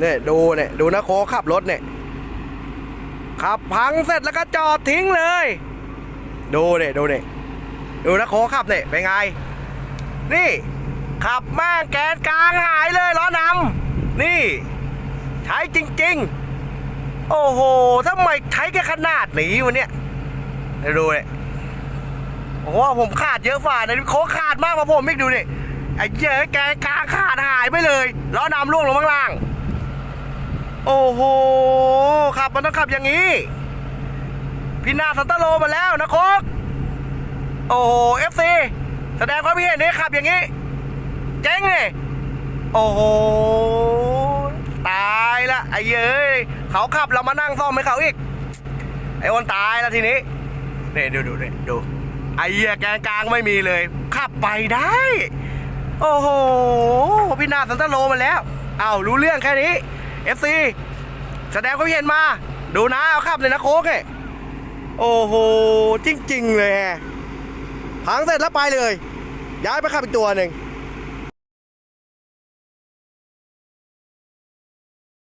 เนี่ยดูเนี่ยดูนะโคขับรถเนี่ยขับพังเสร็จแล้วก็จอดทิ้งเลย ดูเนี่ยดูเนี่ยดูนะโคขับเนี่ยเป็นไง นี่ ขับแม่งแกนกลางหายเลยล้อนำนี่ ใช้จริง ๆ โอ้โหทำไมใช้แค่ขนาดนี้วะเนี่ยเดี๋ยดูเนี่ยโอ้โหผมขาดเยอะฝ่านะโคขาดมากกว่าผมอีกดูนี่ไอ้เหี้ยแกนกลางขาดหายไปเลยล้อนำล่วงลงข้างล่าง โอ้โห ขับมันต้องขับอย่างนี้พี่นาสันตโลมาแล้วนะโคกโอ้โหเอฟซีแสดงความคิดเห็นนี้ขับอย่างนี้ เจ๊งเลยโอ้โห ตายละไอ้เย้ยเขาขับเรามานั่งซ่อมให้เขาอีก ไอ้วันตายละทีนี้เนี่ยดูดูเนี่ยดู ไอ้เหี้ยแกนกลางไม่มีเลย ขับไปได้ โอ้โห พี่นาสันตโลมาแล้ว เอารู้เรื่องแค่นี้ FC แสดงความเห็นมา ดูนะเอาขับเลยนะโค้กเนี่ยโอ้โหจริง ๆ เลยแฮะพังเสร็จแล้วไปเลย ย้ายไปขับอีกตัวหนึ่ง